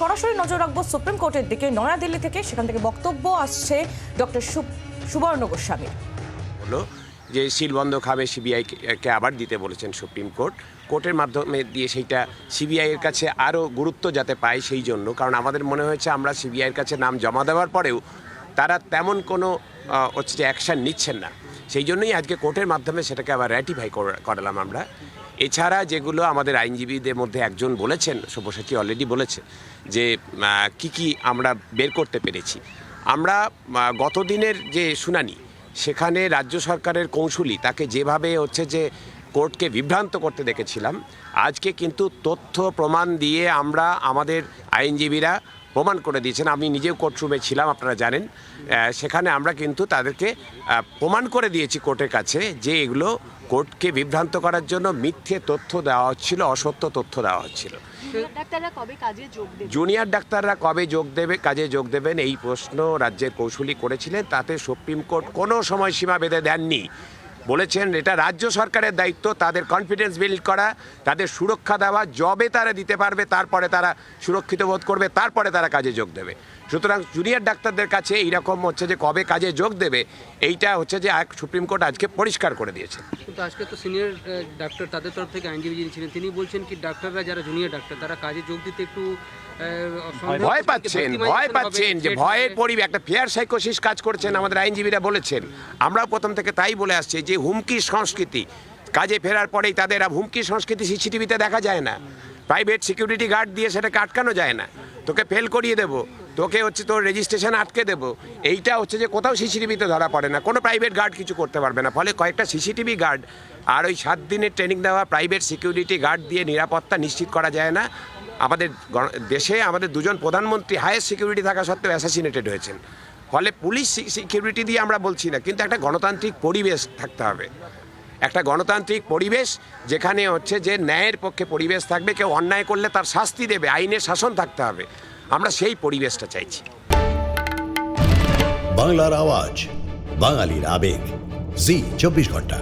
সরাসরি নজর রাখব সুপ্রিম কোর্টের দিকে। নয়াদিল্লি থেকে সেখান থেকে বক্তব্য আসছে ডক্টর সুবর্ণ গোস্বামীর হলো যে সিলবন্ধ খাবে সিবিআই কে আবার দিতে বলেছেন সুপ্রিম কোর্ট। কোর্টের মাধ্যমে দিয়ে সেইটা সিবিআই এর কাছে আরও গুরুত্ব যাতে পায় সেই জন্য। কারণ আমাদের মনে হয়েছে আমরা সিবিআই এর কাছে নাম জমা দেওয়ার পরেও তারা তেমন কোনো হচ্ছে যে অ্যাকশান নিচ্ছেন না। সেই জন্যই আজকে কোর্টের মাধ্যমে সেটাকে আবার র্যাটিফাই করালাম আমরা। এছাড়া যেগুলো আমাদের আইনজীবীদের মধ্যে একজন বলেছেন সব্যসাচী অলরেডি বলেছে যে কি কি আমরা বের করতে পেরেছি। আমরা আহ, গতদিনের যে শুনানি সেখানে রাজ্য সরকারের কৌশলী তাকে যেভাবে হচ্ছে যে কোর্টকে বিভ্রান্ত করতে দেখেছিলাম আজকে কিন্তু তথ্য প্রমাণ দিয়ে আমরা আমাদের আইনজীবীরা প্রমাণ করে দিয়েছেন। আমি নিজেও কোর্টরুমে ছিলাম আপনারা জানেন। সেখানে আমরা কিন্তু তাদেরকে প্রমাণ করে দিয়েছি কোর্টের কাছে যে এগুলো কোর্টকে বিভ্রান্ত করার জন্য মিথ্যে তথ্য দেওয়া হচ্ছিল অসত্য তথ্য দেওয়া হচ্ছিল। জুনিয়র ডাক্তাররা কবে যোগ দেবে কাজে যোগ দেবেন এই প্রশ্ন রাজ্যের কৌশলী করেছিলেন তাতে সুপ্রিম কোর্ট কোনো সময়সীমা বেঁধে দেননি। বলেছেন এটা রাজ্য সরকারের দায়িত্ব তাদের কনফিডেন্স বিল্ড করা তাদের সুরক্ষা দেওয়া জবে তারা দিতে পারবে তারপরে তারা সুরক্ষিত বোধ করবে তারপরে তারা কাজে যোগ দেবে সুতরাং জুনিয়র ডাক্তারদের কাছে এইরকম হচ্ছে যে কবে কাজে যোগ দেবে এইটা হচ্ছে যে এক সুপ্রিম কোর্ট আজকে পরিষ্কার করে দিয়েছে কিন্তু আজকে তো সিনিয়র ডাক্তার তাদের তরফ থেকে আইনজীবী যিনি ছিলেন তিনি বলছেন কি ডাক্তাররা যারা জুনিয়র ডাক্তার তারা কাজে যোগ দিতে একটু ভয় পাচ্ছেন ভয় পাচ্ছেন যে ভয়ের হবে। পরিবেশ একটা ফেয়ার সাইকোসিস কাজ করছেন আমাদের আইনজীবীরা বলেছেন আমরাও প্রথম থেকে তাই বলে আসছি যে হুমকির সংস্কৃতি। কাজে ফেরার পরেই তাদের আর হুমকির সংস্কৃতি সিসিটিভিতে দেখা যায় না। প্রাইভেট সিকিউরিটি গার্ড দিয়ে সেটাকে আটকানো যায় না। তোকে ফেল করিয়ে দেবো। তোকে হচ্ছে তোর রেজিস্ট্রেশন আটকে দেবো। এইটা হচ্ছে যে কোথাও সিসিটিভিতে ধরা পড়ে না। কোনো প্রাইভেট গার্ড কিছু করতে পারবে না। ফলে কয়েকটা সিসিটিভি গার্ড আর ওই সাত দিনের ট্রেনিং দেওয়া প্রাইভেট সিকিউরিটি গার্ড দিয়ে নিরাপত্তা নিশ্চিত করা যায় না। আমাদের দেশে আমাদের দুজন প্রধানমন্ত্রী হাইয়েস্ট সিকিউরিটি থাকা সত্ত্বেও অ্যাসাসিনেটেড হয়েছেন। ফলে পুলিশ সিকিউরিটি দিয়ে আমরা বলছি না, কিন্তু একটা গণতান্ত্রিক পরিবেশ থাকতে হবে। একটা গণতান্ত্রিক পরিবেশ যেখানে হচ্ছে যে ন্যায়ের পক্ষে পরিবেশ থাকবে, কেউ অন্যায় করলে তার শাস্তি দেবে, আইনের শাসন থাকতে হবে। আমরা সেই পরিবেশটা চাইছি। বাংলার আওয়াজ, বাঙালির আবেগ, জি, চব্বিশ ঘণ্টা।